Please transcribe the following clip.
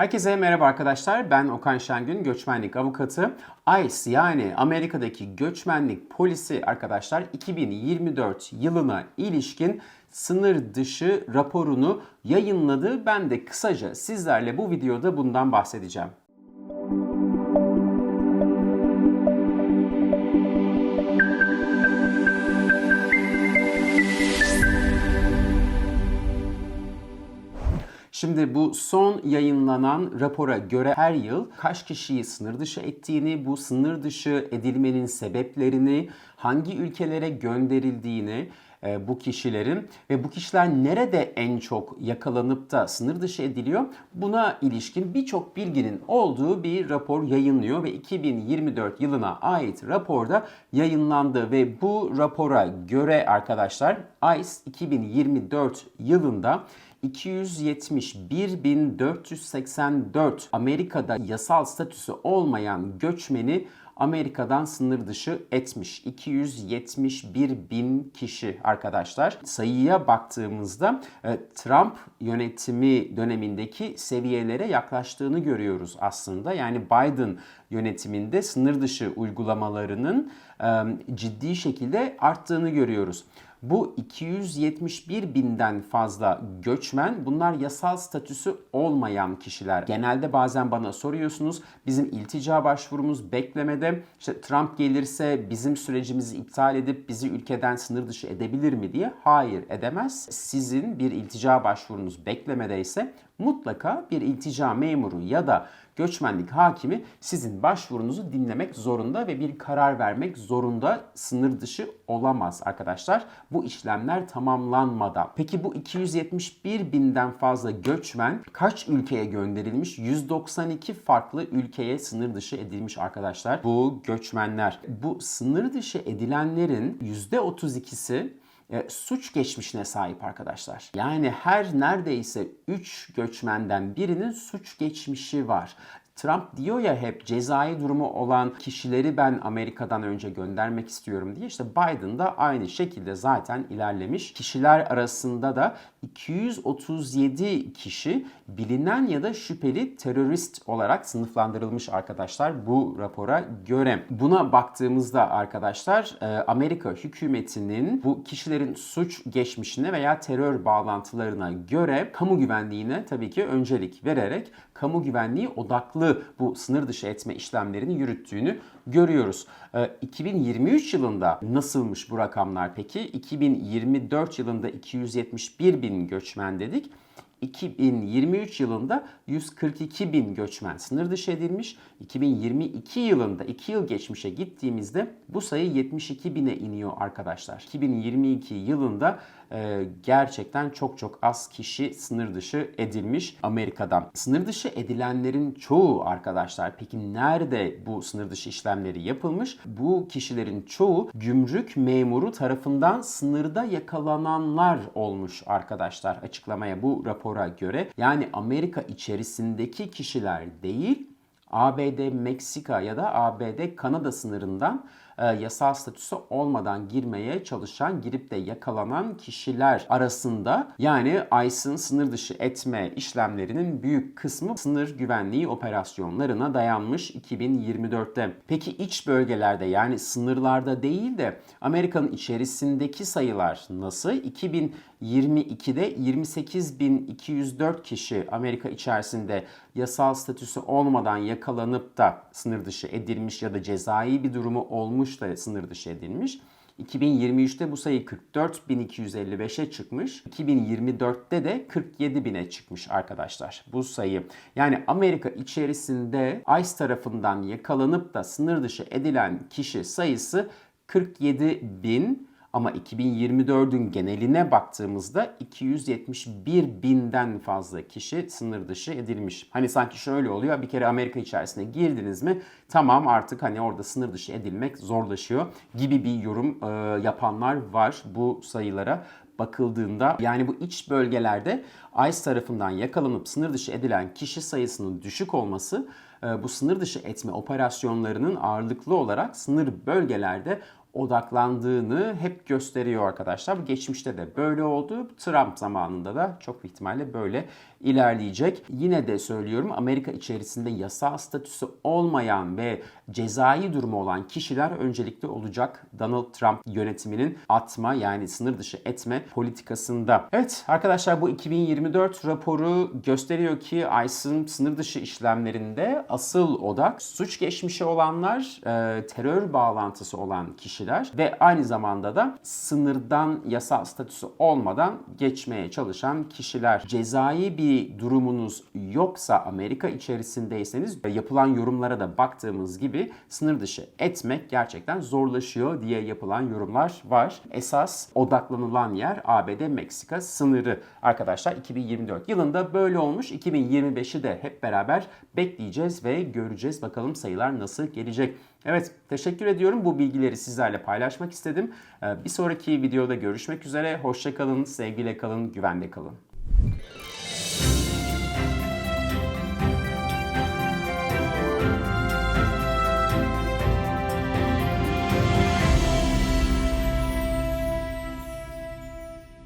Herkese merhaba arkadaşlar. Ben Okan Şengün, göçmenlik avukatı. ICE yani Amerika'daki göçmenlik polisi arkadaşlar 2024 yılına ilişkin sınır dışı raporunu yayınladı. Ben de kısaca sizlerle bu videoda bundan bahsedeceğim. Şimdi bu son yayınlanan rapora göre her yıl kaç kişiyi sınır dışı ettiğini, bu sınır dışı edilmenin sebeplerini, hangi ülkelere gönderildiğini, e, bu kişilerin ve bu kişiler nerede en çok yakalanıp da sınır dışı ediliyor? Buna ilişkin birçok bilginin olduğu bir rapor yayınlıyor ve 2024 yılına ait raporda yayınlandı ve bu rapora göre arkadaşlar ICE 2024 yılında 271.484 Amerika'da yasal statüsü olmayan göçmeni Amerika'dan sınır dışı etmiş. 271 bin kişi arkadaşlar. Sayıya baktığımızda e, Trump yönetimi dönemindeki seviyelere yaklaştığını görüyoruz aslında. Yani Biden yönetiminde sınır dışı uygulamalarının e, ciddi şekilde arttığını görüyoruz. Bu 271 binden fazla göçmen bunlar yasal statüsü olmayan kişiler. Genelde bazen bana soruyorsunuz bizim iltica başvurumuz beklemede işte Trump gelirse bizim sürecimizi iptal edip bizi ülkeden sınır dışı edebilir mi diye. Hayır edemez. Sizin bir iltica başvurunuz beklemedeyse mutlaka bir iltica memuru ya da göçmenlik hakimi sizin başvurunuzu dinlemek zorunda ve bir karar vermek zorunda sınır dışı olamaz arkadaşlar. Bu işlemler tamamlanmadan. Peki bu 271 binden fazla göçmen kaç ülkeye gönderilmiş? 192 farklı ülkeye sınır dışı edilmiş arkadaşlar. Bu göçmenler. Bu sınır dışı edilenlerin %32'si e, suç geçmişine sahip arkadaşlar. Yani her neredeyse 3 göçmenden birinin suç geçmişi var. Trump diyor ya hep cezai durumu olan kişileri ben Amerika'dan önce göndermek istiyorum diye. İşte Biden da aynı şekilde zaten ilerlemiş. Kişiler arasında da 237 kişi bilinen ya da şüpheli terörist olarak sınıflandırılmış arkadaşlar bu rapora göre. Buna baktığımızda arkadaşlar e, Amerika hükümetinin bu kişilerin suç geçmişine veya terör bağlantılarına göre kamu güvenliğine tabii ki öncelik vererek kamu güvenliği odaklı bu sınır dışı etme işlemlerini yürüttüğünü görüyoruz. 2023 yılında nasılmış bu rakamlar peki? 2024 yılında 271 bin göçmen dedik. 2023 yılında 142 bin göçmen sınır dışı edilmiş. 2022 yılında 2 yıl geçmişe gittiğimizde bu sayı 72 bine iniyor arkadaşlar. 2022 yılında gerçekten çok çok az kişi sınır dışı edilmiş Amerika'dan. Sınır dışı edilenlerin çoğu arkadaşlar peki nerede bu sınır dışı işlemleri yapılmış? Bu kişilerin çoğu gümrük memuru tarafından sınırda yakalananlar olmuş arkadaşlar açıklamaya bu rapora göre. Yani Amerika içerisindeki kişiler değil ABD Meksika ya da ABD Kanada sınırından e, yasal statüsü olmadan girmeye çalışan, girip de yakalanan kişiler arasında yani ICE'ın sınır dışı etme işlemlerinin büyük kısmı sınır güvenliği operasyonlarına dayanmış 2024'te. Peki iç bölgelerde yani sınırlarda değil de Amerika'nın içerisindeki sayılar nasıl? 2022'de 28.204 kişi Amerika içerisinde yasal statüsü olmadan yakalanıp da sınır dışı edilmiş ya da cezai bir durumu olmuş da sınır dışı edilmiş. 2023'te bu sayı 44.255'e çıkmış. 2024'te de 47.000'e çıkmış arkadaşlar bu sayı. Yani Amerika içerisinde ICE tarafından yakalanıp da sınır dışı edilen kişi sayısı 47.000 ama 2024'ün geneline baktığımızda 271 binden fazla kişi sınır dışı edilmiş. Hani sanki şöyle oluyor bir kere Amerika içerisine girdiniz mi tamam artık hani orada sınır dışı edilmek zorlaşıyor gibi bir yorum e, yapanlar var bu sayılara bakıldığında yani bu iç bölgelerde ICE tarafından yakalanıp sınır dışı edilen kişi sayısının düşük olması bu sınır dışı etme operasyonlarının ağırlıklı olarak sınır bölgelerde odaklandığını hep gösteriyor arkadaşlar. Bu geçmişte de böyle oldu. Trump zamanında da çok ihtimalle böyle ilerleyecek. Yine de söylüyorum Amerika içerisinde yasal statüsü olmayan ve cezai durumu olan kişiler öncelikli olacak. Donald Trump yönetiminin atma yani sınır dışı etme politikasında. Evet arkadaşlar bu 2024 raporu gösteriyor ki ICE'ın sınır dışı işlemlerinde asıl odak suç geçmişi olanlar, e, terör bağlantısı olan kişiler ve aynı zamanda da sınırdan yasal statüsü olmadan geçmeye çalışan kişiler. Cezai bir durumunuz yoksa Amerika içerisindeyseniz yapılan yorumlara da baktığımız gibi sınır dışı etmek gerçekten zorlaşıyor diye yapılan yorumlar var. Esas odaklanılan yer ABD-Meksika sınırı arkadaşlar 2024 yılında böyle olmuş. 2025'i de hep beraber bekleyeceğiz ve göreceğiz bakalım sayılar nasıl gelecek. Evet teşekkür ediyorum bu bilgileri sizlerle paylaşmak istedim. Ee, Bir sonraki videoda görüşmek üzere. Hoşçakalın, sevgiyle kalın, güvende kalın.